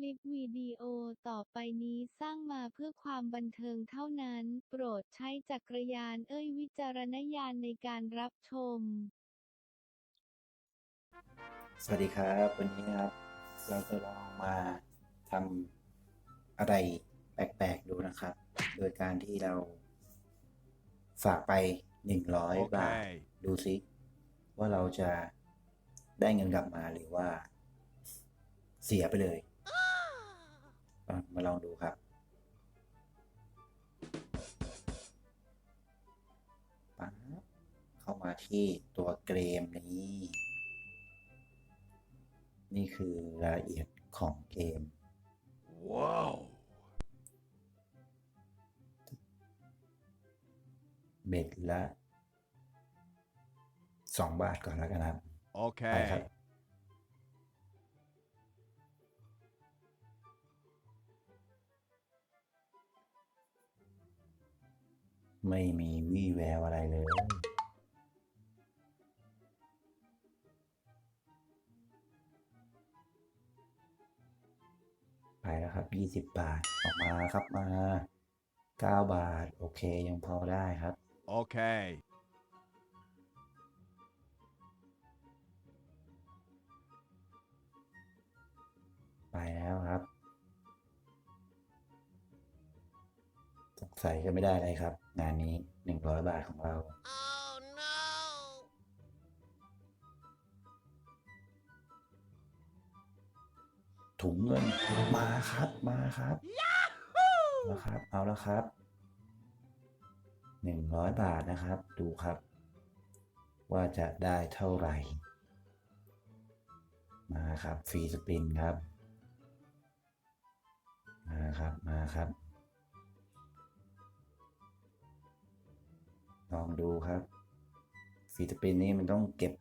คลิปวิดีโอต่อไปนี้สร้างมาเพื่อความบันเทิงเท่านั้น โปรดใช้จักรยานเอ้ยวิจารณญาณในการรับชม สวัสดีครับ วันนี้นะครับ เราจะลองมาทำอะไรแปลกๆดูนะครับ โดยการที่เรา ฝากไป 100 บาท Okay. ดูซิ ว่าเราจะได้เงินกลับมาหรือว่าเสียไปเลยอะ มาลองดูครับปั๊บเข้ามาที่ตัวเกมนี้ นี่คือรายละเอียดของเกม Whoa. เบ็ดละสองบาทก่อนแล้วกันครับไปครับ ไม่มีวี่แววอะไรเลย ไปแล้วครับยี่สิบบาท ออกมาครับมาเก้าบาท โอเคยังพอได้ครับ Okay. สงสัยจะไม่ได้อะไรครับ งานนี้หนึ่งร้อยบาทของเราถุงเงินมาครับมาครับมาครับ เอาแล้วครับหนึ่งร้อยบาทนะครับ ดูครับ ว่าจะได้เท่าไหร่ มาครับฟรีสปินครับ มาครับมาครับ ลองดูครับฟรีสปินนี้มันต้องเก็บ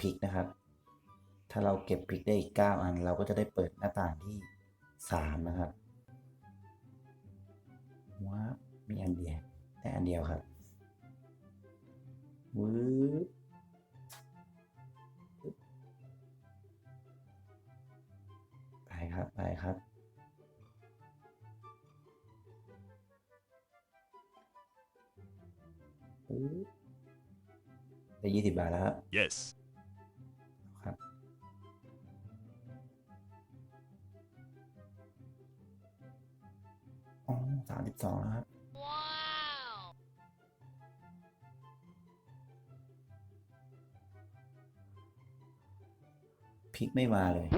พริกนะครับ ถ้าเราเก็บพริกได้อีก 9 อัน เราก็จะได้เปิดหน้าต่างที่ 3 นะครับว้ามีอันเดียวได้อันเดียวครับวืบไปครับ ไปครับ ได้ยี่สิบบาทแล้วครับ Yes. ครับ อ๋อสามสิบสองแล้วครับพลิกไม่มาเลย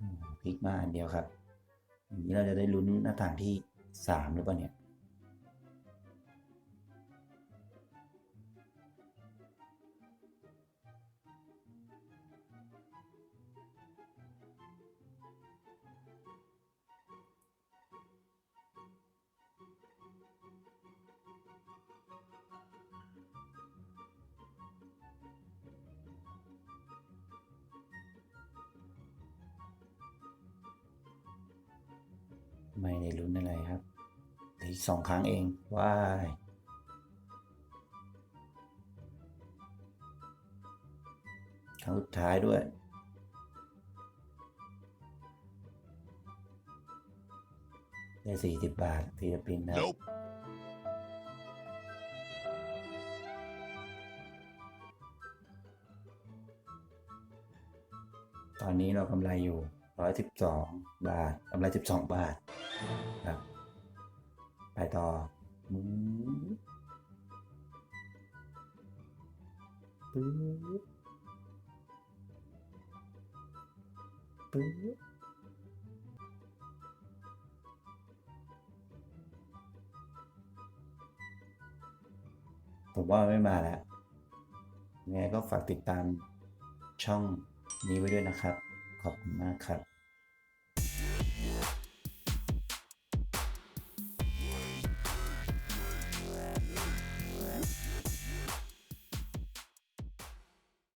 อืมพลิกมาอันเดียวครับ อย่างนี้เราจะได้ลุ้นหน้าต่างที่สามหรือเปล่าเนี่ย ไม่ได้ลุ้นอะไรครับเหลืออีกสองครั้งเองว้ายครั้งสุดท้ายด้วยได้สี่สิบบาทฟิลิปปินส์นะครับ Nope. ตอนนี้เรากำไรอยู่ร้อยสิบสองบาทกำไรสิบสองบาทครับ ไปต่อมือปึ๊บปึ๊บผมว่าไม่มาแล้วยังไงก็ฝากติดตามช่องนี้ไว้ด้วยนะครับ ขอบคุณมากครับ